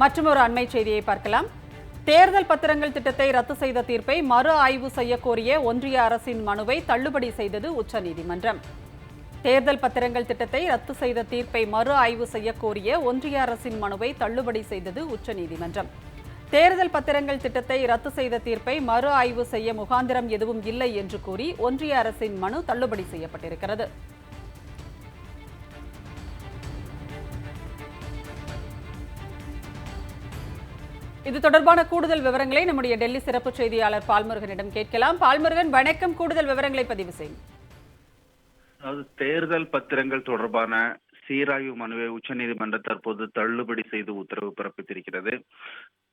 மற்றும் ஒரு அண்மை செய்தியை பார்க்கலாம். தேர்தல் பத்திரங்கள் திட்டத்தை ரத்து செய்த தீர்ப்பை மறு ஆய்வு செய்ய கோரிய ஒன்றிய அரசின் மனுவை தள்ளுபடி செய்தது உச்சநீதிமன்றம். தேர்தல் பத்திரங்கள் திட்டத்தை ரத்து செய்த தீர்ப்பை மறு ஆய்வு செய்ய கோரிய ஒன்றிய அரசின் மனுவை தள்ளுபடி செய்தது உச்சநீதிமன்றம். தேர்தல் பத்திரங்கள் திட்டத்தை ரத்து செய்த தீர்ப்பை மறு ஆய்வு செய்ய முகாந்திரம் எதுவும் இல்லை என்று கூறி ஒன்றிய அரசின் மனு தள்ளுபடி செய்யப்பட்டிருக்கிறது. இது தொடர்பான கூடுதல் விவரங்களை நம்முடைய டெல்லி சிறப்பு செய்தியாளர் பால்முருகனிடம் கேட்கலாம். பால்முருகன் வணக்கம். கூடுதல் விவரங்களை பதிவு செய்யும் அதாவது தேர்தல் பத்திரங்கள் தொடர்பான சீராய்வு மனுவை உச்சநீதிமன்றம் தற்போது தள்ளுபடி செய்து உத்தரவு பிறப்பித்திருக்கிறது.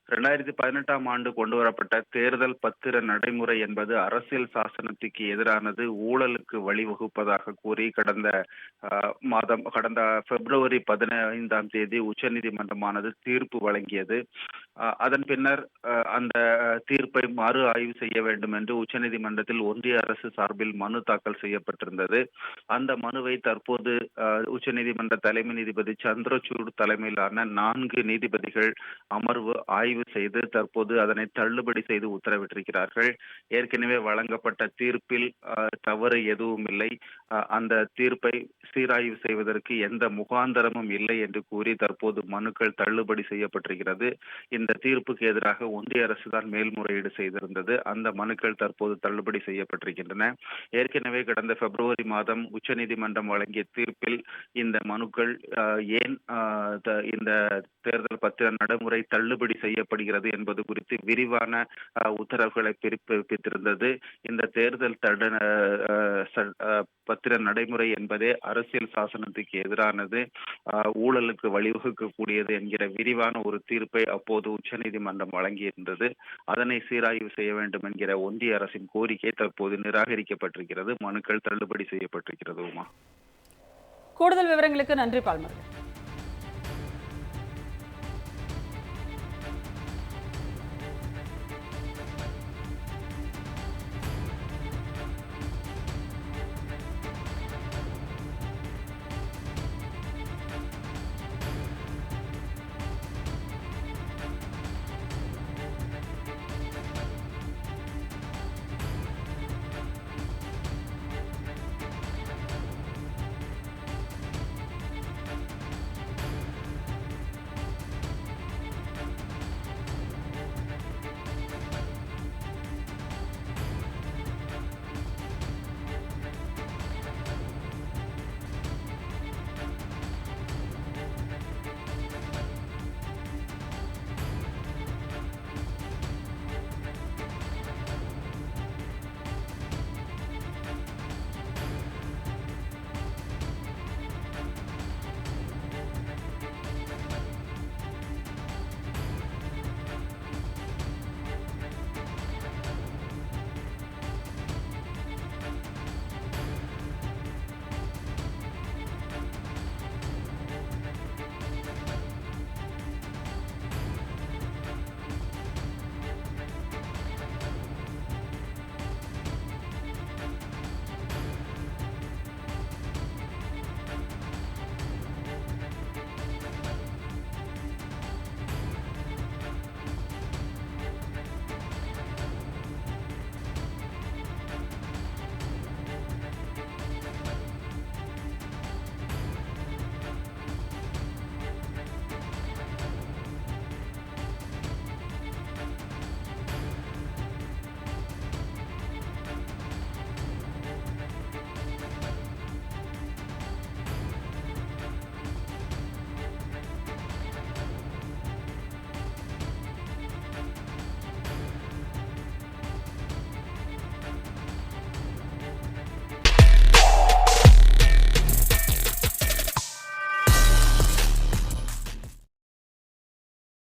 இரண்டாயிரத்தி பதினெட்டாம் ஆண்டு கொண்டு வரப்பட்ட தேர்தல் பத்திர நடைமுறை என்பது அரசியல் சாசனத்துக்கு எதிரானது ஊழலுக்கு வழிவகுப்பதாக கூறி கடந்த ஆஹ், மாதம் கடந்த பிப்ரவரி பதினைந்தாம் தேதி உச்சநீதிமன்றமானது தீர்ப்பு வழங்கியது. அதன் பின்னர் அந்த தீர்ப்பை மறு ஆய்வு செய்ய வேண்டும் என்று உச்சநீதிமன்றத்தில் ஒன்றிய அரசு சார்பில் மனு தாக்கல் செய்யப்பட்டிருந்தது. அந்த மனுவை தற்போது உச்சநீதிமன்ற தலைமை நீதிபதி சந்திரசூட் தலைமையிலான நான்கு நீதிபதிகள் அமர்வு ஆய்வு செய்து தற்போது அதனை தள்ளுபடி செய்து உத்தரவிட்டிருக்கிறார்கள். ஏற்கனவே வழங்கப்பட்ட தீர்ப்பில் தவறு எதுவும் இல்லை. அந்த தீர்ப்பை சீராய்வு செய்வதற்கு எந்த முகாந்தரமும் இல்லை என்று கூறி தற்போது மனுக்கள் தள்ளுபடி செய்யப்பட்டிருக்கிறது. இந்த தீர்ப்புக்கு எதிராக ஒன்றிய அரசு தான் மேல்முறையீடு செய்திருந்தது. அந்த மனுக்கள் தற்போது தள்ளுபடி செய்யப்பட்டிருக்கின்றன. ஏற்கனவே கடந்த பிப்ரவரி மாதம் உச்சநீதிமன்றம் வழங்கிய தீர்ப்பில் இந்த மனுக்கள் ஏன் இந்த தேர்தல் பத்திர நடைமுறை தள்ளுபடி செய்யப்படுகிறது என்பது குறித்து விரிவான உத்தரவுகளை பிறப்பித்திருந்தது. இந்த தேர்தல் தட ஆஹ், பத்திர நடைமுறை என்பதே அரசியல் சாசனத்துக்கு எதிரானது. ஆஹ், ஊழலுக்கு வழிவகுக்கக்கூடியது என்கிற விரிவான ஒரு தீர்ப்பை அப்போது உச்சநீதிமன்றம் வழங்கியிருந்தது. அதனை சீராய்வு செய்ய வேண்டும் என்கிற ஒன்றிய அரசின் கோரிக்கை தற்போது நிராகரிக்கப்பட்டிருக்கிறது. மனுக்கள் தள்ளுபடி செய்யப்பட்டிருக்கிறது உமா. கூடுதல் விவரங்களுக்கு நன்றி பால்மர்